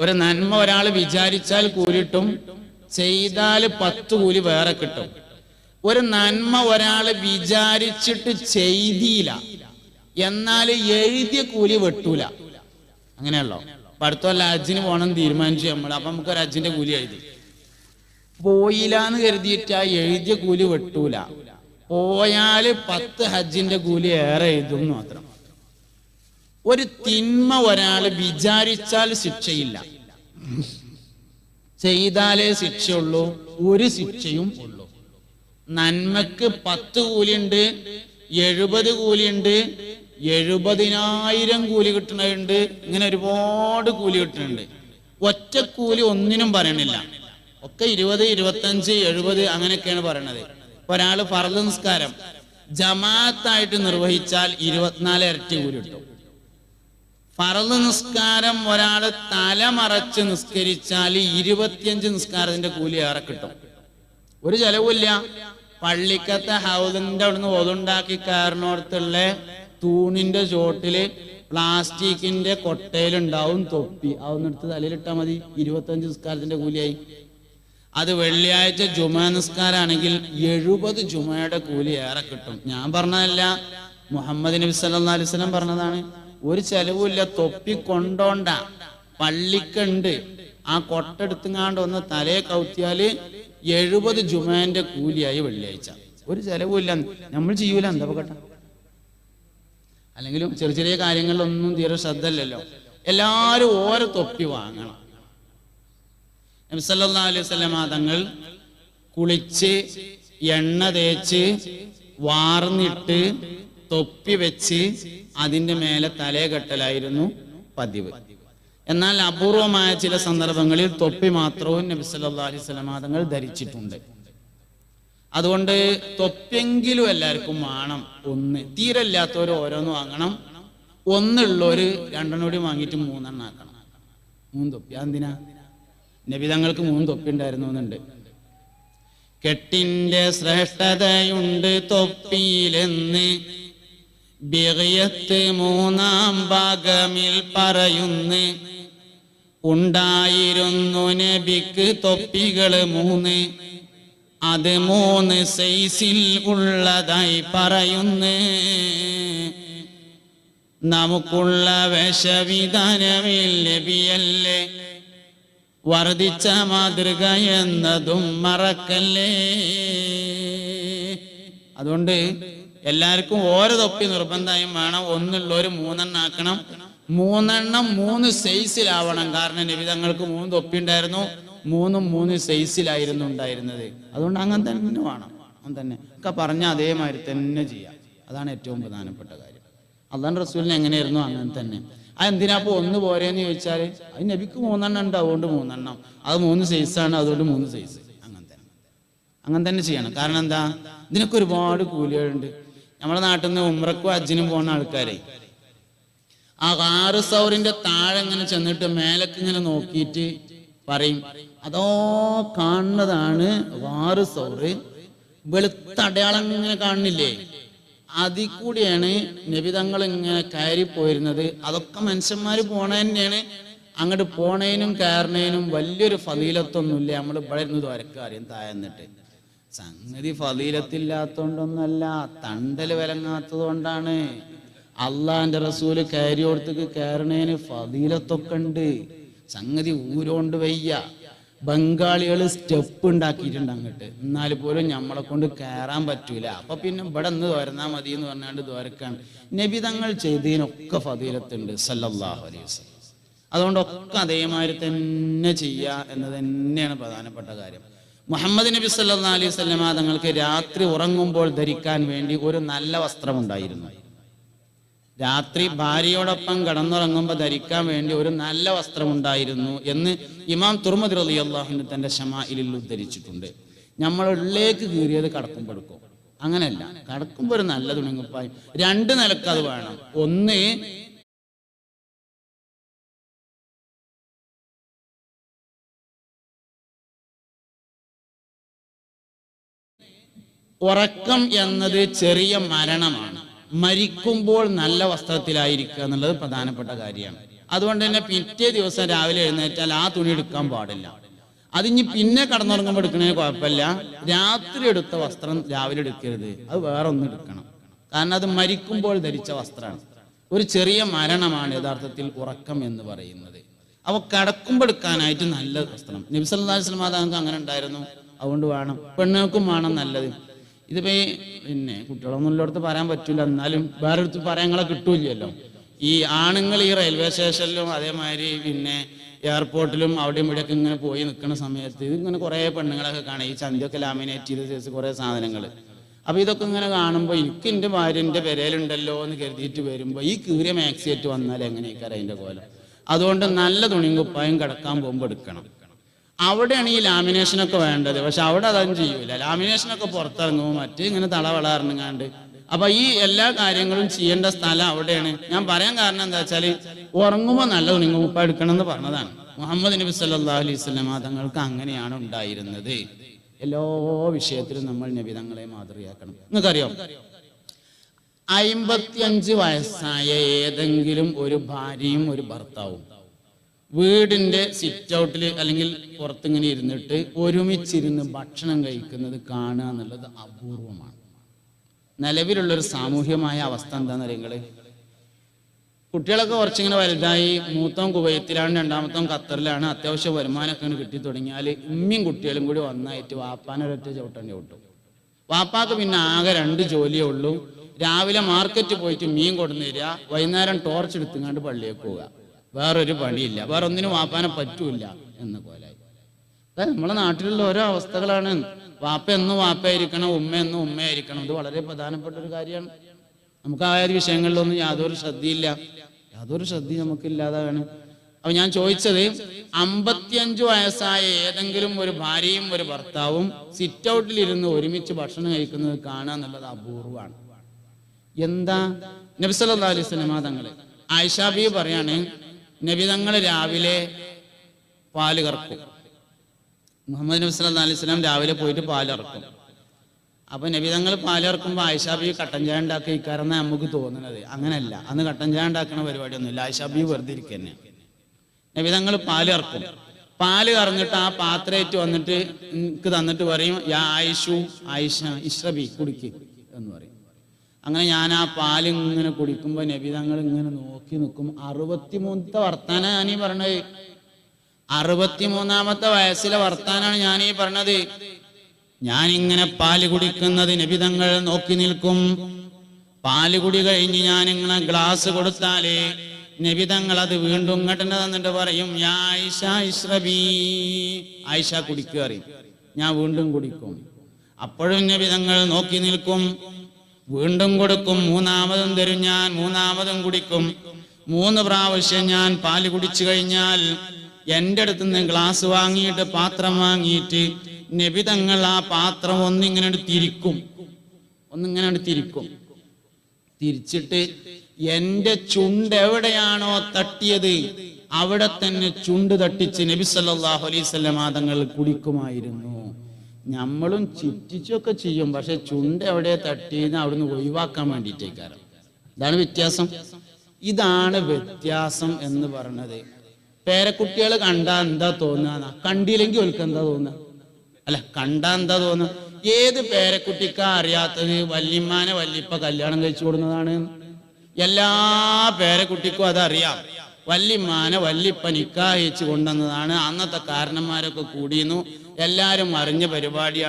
ഒരു നന്മ ഒരാൾ വിചാരിച്ചാൽ കൂലിട്ടും ചെയ്താൽ പത്ത് കൂലി വേറെ കിട്ടും. ഒരു നന്മ ഒരാൾ വിചാരിച്ചിട്ട് ചെയ്തില്ല. എന്നാൽ എഴുതിയ കൂലി വെട്ടൂല. അങ്ങനെയല്ലോ. അപ്പൊ അടുത്ത ഹജ്ജിന് പോകണം തീരുമാനിച്ചു നമ്മൾ അപ്പൊ നമുക്ക് ഒരു അജിന്റെ കൂലി എഴുതി. പോയില്ല എന്ന് കരുതിയിട്ട് ആ എഴുതിയ കൂലി വെട്ടൂല. പോയാൽ പത്ത് ഹജ്ജിന്റെ കൂലി ഏറെ എഴുതും മാത്രം. ഒരു തിന്മ ഒരാൾ വിചാരിച്ചാൽ ശിക്ഷയില്ല. ചെയ്താലേ ശിക്ഷയുള്ളൂ ഒരു ശിക്ഷയും ഉള്ളൂ. നന്മക്ക് പത്ത് കൂലിയുണ്ട് എഴുപത് കൂലിയുണ്ട് എഴുപതിനായിരം കൂലി കിട്ടുന്നുണ്ട് ഇങ്ങനെ ഒരുപാട് കൂലി കിട്ടുന്നുണ്ട്. ഒറ്റ കൂലി ഒന്നിനും പറയണില്ല. ഒക്കെ ഇരുപത് ഇരുപത്തഞ്ച് എഴുപത് അങ്ങനെയൊക്കെയാണ് പറയണത്. ഒരാൾ ഫർദ് നിസ്കാരം ജമാഅത്തായിട്ട് നിർവഹിച്ചാൽ ഇരുപത്തിനാല് ഇരട്ടി കൂലി കിട്ടും. ഫറദ് നിസ്കാരം ഒരാൾ തലമറച്ച് നിസ്കരിച്ചാൽ ഇരുപത്തിയഞ്ച് നിസ്കാരത്തിന്റെ കൂലി ഏറെ കിട്ടും. ഒരു ചെലവില്ല. പള്ളിക്കത്തെ ഹൗദിന്റെ അവിടുന്ന് ഒതുണ്ടാക്കി കയറിനോടത്തുള്ള തൂണിന്റെ ചോട്ടിൽ പ്ലാസ്റ്റിക്കിന്റെ കൊട്ടയിലുണ്ടാവും തൊപ്പി. അതൊന്നെടുത്ത് തലയിലിട്ടാൽ മതി. ഇരുപത്തഞ്ച് നിസ്കാരത്തിന്റെ കൂലിയായി. അത് വെള്ളിയാഴ്ച ജുമ നിസ്കാരാണെങ്കിൽ എഴുപത് ജുമയുടെ കൂലി ഏറെ കിട്ടും. ഞാൻ പറഞ്ഞതല്ല. മുഹമ്മദ് നബി സല്ലാ അലൈഹി സ്വലം പറഞ്ഞതാണ്. ഒരു ചെലവുമില്ല തൊപ്പി കൊണ്ടോണ്ട പള്ളിക്കണ്ട്. ആ കൊട്ടെടുത്തുങ്ങാണ്ട് ഒന്ന് തലയെ കൗത്തിയാൽ എഴുപത് ജുമാന്റെ കൂലിയായി വെള്ളിയാഴ്ച. ഒരു ചെലവുമില്ല. നമ്മൾ ചെയ്യൂല എന്താ കേട്ട അല്ലെങ്കിലും ചെറിയ ചെറിയ കാര്യങ്ങളിലൊന്നും തീരെ ശ്രദ്ധ ഇല്ലല്ലോ എല്ലാരും ഓരോ തൊപ്പി വാങ്ങണം. നബി സല്ലല്ലാഹു അലൈഹി തങ്ങൾ കുളിച്ച് എണ്ണ തേച്ച് വാർന്നിട്ട് തൊപ്പി വെച്ച് അതിന്റെ മേലെ തലേ കെട്ടലായിരുന്നു പതിവ്. എന്നാൽ അപൂർവമായ ചില സന്ദർഭങ്ങളിൽ തൊപ്പി മാത്രവും നബി സല്ലല്ലാഹു അലൈഹി വസല്ലമ തങ്ങൾ ധരിച്ചിട്ടുണ്ട്. അതുകൊണ്ട് തൊപ്പെങ്കിലും എല്ലാവർക്കും വേണം. ഒന്ന് തീരെ ഇല്ലാത്തവർ ഓരോന്ന് വാങ്ങണം. ഒന്നുള്ളവര് രണ്ടെണ്ണം കൂടി വാങ്ങിയിട്ട് മൂന്നെണ്ണം ആക്കണം. മൂന്ന് തൊപ്പി. അതെന്തിനാ? നബിതങ്ങൾക്ക് മൂന്ന് തൊപ്പി ഉണ്ടായിരുന്നു എന്നുണ്ട് കെട്ടിന്റെ ശ്രേഷ്ഠതയുണ്ട് തൊപ്പിയിലെന്ന് ബിഗയത്ത് മൂന്നാം ഭാഗമിൽ പറയുന്നു. ഉണ്ടായിരുന്നു നബിക്ക് തൊപ്പികൾ മൂന്ന്. അത് മൂന്ന് സൈസിൽ ഉള്ളതായി പറയുന്നു. നമുക്കുള്ള വേഷവിധാനമിൽ നബിയല്ലേ? വർദ്ധിച്ച മാതൃക എന്നതും മറക്കല്ലേ? അതുകൊണ്ട് എല്ലാവർക്കും ഓരോ തൊപ്പി നിർബന്ധമായും വേണം. ഒന്നുള്ളവർ മൂന്നെണ്ണം ആക്കണം മൂന്നെണ്ണം മൂന്ന് സൈസിലാവണം. കാരണം നിബിതങ്ങൾക്ക് മൂന്ന് തൊപ്പി ഉണ്ടായിരുന്നു. മൂന്നും മൂന്ന് സൈസിലായിരുന്നു ഉണ്ടായിരുന്നത്. അതുകൊണ്ട് അങ്ങനെ തന്നെ വേണം. അങ്ങനെ തന്നെ. ഒക്കെ പറഞ്ഞ അതേമാതിരി തന്നെ ചെയ്യാം. അതാണ് ഏറ്റവും പ്രധാനപ്പെട്ട കാര്യം. അള്ളാൻ റസൂലിന് എങ്ങനെയായിരുന്നു അങ്ങനെ തന്നെ. അത് എന്തിനാ അപ്പൊ ഒന്ന് പോരേന്ന് ചോദിച്ചാൽ അത് നബിക്ക് മൂന്നെണ്ണം ഉണ്ട് അതുകൊണ്ട് മൂന്നെണ്ണം. അത് മൂന്ന് സൈസാണ് അതുകൊണ്ട് മൂന്ന് സൈസ്. അങ്ങനെ തന്നെ. അങ്ങനെ തന്നെ ചെയ്യണം. കാരണം എന്താ? ഇതിനൊക്കെ ഒരുപാട് കൂലികളുണ്ട്. നമ്മുടെ നാട്ടിൽ നിന്ന് ഉമ്രക്കും അജ്ജിനും പോകുന്ന ആൾക്കാരെ. ആ ആറ് സൗറിന്റെ താഴെ ഇങ്ങനെ ചെന്നിട്ട് മേലക്ക് ഇങ്ങനെ നോക്കിയിട്ട് പറയും അതോ കാണുന്നതാണ് വാറ് സൗറ്? വെളുത്ത അടയാളം ഇങ്ങനെ കാണുന്നില്ലേ? അതിൽ കൂടിയാണ് നബിതങ്ങൾ ഇങ്ങനെ കയറി പോയിരുന്നത്. അതൊക്കെ മനുഷ്യന്മാർ പോണ തന്നെയാണ്. അങ്ങോട്ട് പോണേനും കയറണേനും വലിയൊരു ഫതിയിലത്തൊന്നുമില്ല നമ്മൾ ഇവിടെ ഇരുന്ന് ദ്വാരക്കാരെയും താഴ്ന്നിട്ട് സംഗതി ഫലീലത്തില്ലാത്തോണ്ടൊന്നല്ല തണ്ടൽ വിലങ്ങാത്തതുകൊണ്ടാണ്. അള്ളാന്റെ റസൂൽ കയറി കൊടുത്തേക്ക് കയറണേന് ഫതീലത്തൊക്കെ ഉണ്ട് സംഗതി ഊരോണ്ട് വയ്യ. ബംഗാളികൾ സ്റ്റെപ്പ് ഉണ്ടാക്കിയിട്ടുണ്ട് അങ്ങോട്ട്. എന്നാൽ പോലും നമ്മളെ കൊണ്ട് കയറാൻ പറ്റൂല. അപ്പൊ പിന്നെ ഇവിടെ നിന്ന് തോരന്നാ മതി എന്ന് പറഞ്ഞാണ്ട് ദ്വാരക്കാണ് നബി തങ്ങൾ ചെയ്തതിനൊക്കെ ഫതീലത്തുണ്ട് സല്ലല്ലാഹു അലൈഹി വസല്ലം. അതുകൊണ്ടൊക്കെ അതേമാതിരി തന്നെ ചെയ്യുക എന്നത് തന്നെയാണ് പ്രധാനപ്പെട്ട കാര്യം. മുഹമ്മദ് നബി സല്ലാ അലൈഹി സ്വലമ തങ്ങൾക്ക് രാത്രി ഉറങ്ങുമ്പോൾ ധരിക്കാൻ വേണ്ടി ഒരു നല്ല വസ്ത്രമുണ്ടായിരുന്നു. രാത്രി ഭാര്യയോടൊപ്പം കടന്നുറങ്ങുമ്പോൾ ധരിക്കാൻ വേണ്ടി ഒരു നല്ല വസ്ത്രമുണ്ടായിരുന്നു എന്ന് ഇമാം തുർമദ് റലി അള്ളാഹുന് തന്റെ ഷമായിലിൽ ഉദ്ധരിച്ചിട്ടുണ്ട്. നമ്മൾ ഉള്ളിലേക്ക് കീറിയത് കടക്കുമ്പോഴേക്കും അങ്ങനെയല്ല കടക്കുമ്പോൾ ഒരു നല്ല തുണിങ്ങുപ്പായും. രണ്ട് നിലയ്ക്ക് അത് വേണം. ഒന്ന് ഉറക്കം എന്നത് ചെറിയ മരണമാണ്. മരിക്കുമ്പോൾ നല്ല വസ്ത്രത്തിലായിരിക്കുക എന്നുള്ളത് പ്രധാനപ്പെട്ട കാര്യമാണ്. അതുകൊണ്ട് തന്നെ പിറ്റേ ദിവസം രാവിലെ എഴുന്നേറ്റാൽ ആ തുണി എടുക്കാൻ പാടില്ല. അതിഞ്ഞ് പിന്നെ കടന്നുറങ്ങുമ്പോൾ എടുക്കണേ കുഴപ്പമില്ല. രാത്രി എടുത്ത വസ്ത്രം രാവിലെ എടുക്കരുത്. അത് വേറെ ഒന്നും എടുക്കണം. കാരണം അത് മരിക്കുമ്പോൾ ധരിച്ച വസ്ത്രമാണ്. ഒരു ചെറിയ മരണമാണ് യഥാർത്ഥത്തിൽ ഉറക്കം എന്ന് പറയുന്നത്. അവ കടക്കുമ്പോൾ എടുക്കാനായിട്ട് നല്ല വസ്ത്രം. നബിസല്ലാ തങ്ങൾക്ക് അങ്ങനെ ഉണ്ടായിരുന്നു അതുകൊണ്ട് വേണം. പെണ്ണുങ്ങൾക്കും വേണം നല്ലത്. ഇതിപ്പോ ഈ പിന്നെ കുട്ടികളൊന്നും ഉള്ളിടത്ത് പറയാൻ പറ്റില്ല എന്നാലും വേറെ അടുത്ത് പറയാങ്ങളെ കിട്ടൂലല്ലോ ഈ ആണുങ്ങൾ ഈ റെയിൽവേ സ്റ്റേഷനിലും അതേമാതിരി പിന്നെ എയർപോർട്ടിലും അവിടെയും ഇവിടെയൊക്കെ ഇങ്ങനെ പോയി നിൽക്കുന്ന സമയത്ത് ഇതിങ്ങനെ കുറേ പെണ്ണുങ്ങളൊക്കെ കാണാം. ഈ ചന്തിയൊക്കെ ലാമിനേറ്റ് ചെയ്ത് ചേച്ചി കുറേ സാധനങ്ങൾ. അപ്പൊ ഇതൊക്കെ ഇങ്ങനെ കാണുമ്പോൾ എനിക്ക് എന്റെ ഭാര്യ എന്റെ പെരയിലുണ്ടല്ലോ എന്ന് കരുതിയിട്ട് വരുമ്പോൾ ഈ കീറിയ മാക്സിയേറ്റ് വന്നാൽ എങ്ങനെയൊക്കെ അതിന്റെ കോലം? അതുകൊണ്ട് നല്ല തുണിയും കുപ്പായും കിടക്കാൻ പോകുമ്പോൾ എടുക്കണം. അവിടെയാണ് ഈ ലാമിനേഷനൊക്കെ വേണ്ടത്. പക്ഷെ അവിടെ അതൊന്നും ചെയ്യൂല. ലാമിനേഷനൊക്കെ പുറത്തിറങ്ങും മറ്റ് ഇങ്ങനെ തള ഇറങ്ങാണ്ട് അപ്പൊ ഈ എല്ലാ കാര്യങ്ങളും ചെയ്യേണ്ട സ്ഥലം അവിടെയാണ്. ഞാൻ പറയാൻ കാരണം എന്താ വെച്ചാൽ ഉറങ്ങുമ്പോൾ നല്ല തുണിങ്ങും ഉപ്പ എടുക്കണം എന്ന് പറഞ്ഞതാണ്. മുഹമ്മദ് നബി സല്ലല്ലാഹു അലൈഹി വസല്ലമ തങ്ങൾക്ക് അങ്ങനെയാണ് ഉണ്ടായിരുന്നത്. എല്ലാ വിഷയത്തിലും നമ്മൾ നബി തങ്ങളെ മാതൃകയാക്കണം. നിങ്ങൾക്കറിയോ? അയിമ്പത്തിയഞ്ച് വയസ്സായ ഏതെങ്കിലും ഒരു ഭാര്യയും ഒരു ഭർത്താവും വീടിന്റെ സിറ്റ് ഔട്ടിൽ അല്ലെങ്കിൽ പുറത്തിങ്ങനെ ഇരുന്നിട്ട് ഒരുമിച്ചിരുന്ന് ഭക്ഷണം കഴിക്കുന്നത് കാണുക എന്നുള്ളത് അപൂർവമാണ്. നിലവിലുള്ളൊരു സാമൂഹ്യമായ അവസ്ഥ എന്താണെന്ന് അറിയങ്ങൾ? കുട്ടികളൊക്കെ കുറച്ചിങ്ങനെ വലുതായി മൂത്തം കുവൈത്തിലാണ് രണ്ടാമത്തം ഖത്തറിലാണ് അത്യാവശ്യ വരുമാനമൊക്കെ ഇങ്ങനെ കിട്ടി തുടങ്ങിയാൽ ഉമ്മയും കുട്ടികളും കൂടി ഒന്നായിട്ട് വാപ്പാനൊരൊറ്റ ചവിട്ടേണ്ടി വിട്ടു. വാപ്പാക്ക് പിന്നെ ആകെ രണ്ട് ജോലിയേ ഉള്ളൂ. രാവിലെ മാർക്കറ്റ് പോയിട്ട് മീൻ കൊണ്ടു തരിക വൈകുന്നേരം ടോർച്ച് എടുത്തുങ്ങാണ്ട് പള്ളിയിൽ പോവുക. വേറൊരു പണിയില്ല. വേറെ ഒന്നിനും വാപ്പാനെ പറ്റൂല എന്ന പോലെ. നമ്മളെ നാട്ടിലുള്ള ഓരോ അവസ്ഥകളാണ്. വാപ്പ എന്നും വാപ്പയായിരിക്കണം ഉമ്മ എന്നും ഉമ്മയായിരിക്കണം. ഇത് വളരെ പ്രധാനപ്പെട്ട ഒരു കാര്യമാണ്. നമുക്ക് ആ ഒരു വിഷയങ്ങളിലൊന്നും യാതൊരു ശ്രദ്ധയില്ല. യാതൊരു ശ്രദ്ധ നമുക്കില്ലാതാണ്. അപ്പൊ ഞാൻ ചോദിച്ചത് അമ്പത്തിയഞ്ചു വയസ്സായ ഏതെങ്കിലും ഒരു ഭാര്യയും ഒരു ഭർത്താവും സിറ്റ് ഔട്ടിൽ ഇരുന്ന് ഒരുമിച്ച് ഭക്ഷണം കഴിക്കുന്നത് കാണുക എന്നുള്ളത് അപൂർവമാണ്. എന്താ? നബിസല്ലാ അലൈഹി സ്വലമ തങ്ങൾ ആയിഷാബി പറയാണ് നബി തങ്ങൾ രാവിലെ പാൽ കറക്കും. മുഹമ്മദ് നബി സല്ലല്ലാഹു അലൈഹി വസല്ലം രാവിലെ പോയിട്ട് പാലിറക്കും അപ്പൊ നബിതങ്ങൾ പാലിറക്കുമ്പോൾ ആയിഷാബി കട്ടൻ ചായ ഉണ്ടാക്കി ഇക്കാരെന്ന നമുക്ക് തോന്നുന്നത് അങ്ങനെയല്ല അന്ന് കട്ടൻ ചായ ഉണ്ടാക്കുന്ന പരിപാടിയൊന്നുമില്ല ആയിഷാബി വെറുതെ ഇരിക്കന്നെ. നബിതങ്ങൾ പാലിറക്കും പാൽ കറന്നിട്ട് ആ പാത്രയേറ്റ് വന്നിട്ട് എനിക്ക് തന്നിട്ട് പറയും യാ ആയിഷു ആയിഷ ഇഷ്റബി കുടിക്ക് എന്ന് പറയും. അങ്ങനെ ഞാൻ ആ പാൽ ഇങ്ങനെ കുടിക്കുമ്പോൾ നബിതങ്ങൾ ഇങ്ങനെ നോക്കി നിൽക്കും. അറുപത്തിമൂന്നത്തെ വർത്താന ഞാനീ പറഞ്ഞത്. അറുപത്തിമൂന്നാമത്തെ വയസ്സിലെ വർത്താനാണ് ഞാൻ ഈ പറഞ്ഞത്. ഞാൻ ഇങ്ങനെ പാൽ കുടിക്കുന്നത് നബിതങ്ങൾ നോക്കി നിൽക്കും. പാൽ കുടി കഴിഞ്ഞ് ഞാൻ ഇങ്ങനെ ഗ്ലാസ് കൊടുത്താലേ നബി തങ്ങൾ അത് വീണ്ടും ഇങ്ങോട്ട് തന്നിട്ട് പറയും ആയിഷ ആയിഷ കുടിക്കുക അറിയും ഞാൻ വീണ്ടും കുടിക്കും. അപ്പോഴും നബി നബിതങ്ങൾ നോക്കി നിൽക്കും. വീണ്ടും കൊടുക്കും മൂന്നാമതും തരും ഞാൻ മൂന്നാമതും കുടിക്കും. മൂന്ന് പ്രാവശ്യം ഞാൻ പാൽ കുടിച്ചു കഴിഞ്ഞാൽ എന്റെ അടുത്ത് നിന്ന് ഗ്ലാസ് വാങ്ങിയിട്ട് പാത്രം വാങ്ങിയിട്ട് നബിതങ്ങൾ ആ പാത്രം ഒന്നിങ്ങനെ എടുത്തിരിക്കും ഒന്നിങ്ങനെ എടുത്തിരിക്കും തിരിച്ചിട്ട് എന്റെ ചുണ്ട് എവിടെയാണോ തട്ടിയത് അവിടെ തന്നെ ചുണ്ട് തട്ടിച്ച് നബി സല്ലല്ലാഹു അലൈഹി വസല്ലം തങ്ങൾ കുടിക്കുമായിരുന്നു. നമ്മളും ചിറ്റിച്ചൊക്കെ ചെയ്യും. പക്ഷെ ചുണ്ട് എവിടെ തട്ടിന്ന് അവിടുന്ന് ഒഴിവാക്കാൻ വേണ്ടിയിട്ടേക്കാരം. ഇതാണ് വ്യത്യാസം. ഇതാണ് വ്യത്യാസം എന്ന് പറഞ്ഞത്. പേരക്കുട്ടികൾ കണ്ടാ എന്താ തോന്നുക കണ്ടില്ലെങ്കിൽ ഓൽക്ക് എന്താ തോന്നുക? അല്ല കണ്ടാ എന്താ തോന്നുക? ഏത് പേരക്കുട്ടിക്കാ അറിയാത്തത്? വല്യമ്മാനെ വല്യപ്പ കല്യാണം കഴിച്ചു കൊടുക്കുന്നതാണ്. എല്ലാ പേരക്കുട്ടിക്കും അതറിയാം. വല്യമ്മാനെ വല്യപ്പ നിക്കാഹിച്ച് കൊണ്ടുവന്നതാണ്. അന്നത്തെ കാരണന്മാരൊക്കെ കൂടിയിരുന്നു. എല്ലാരും അറിഞ്ഞ പരിപാടിയാണ്.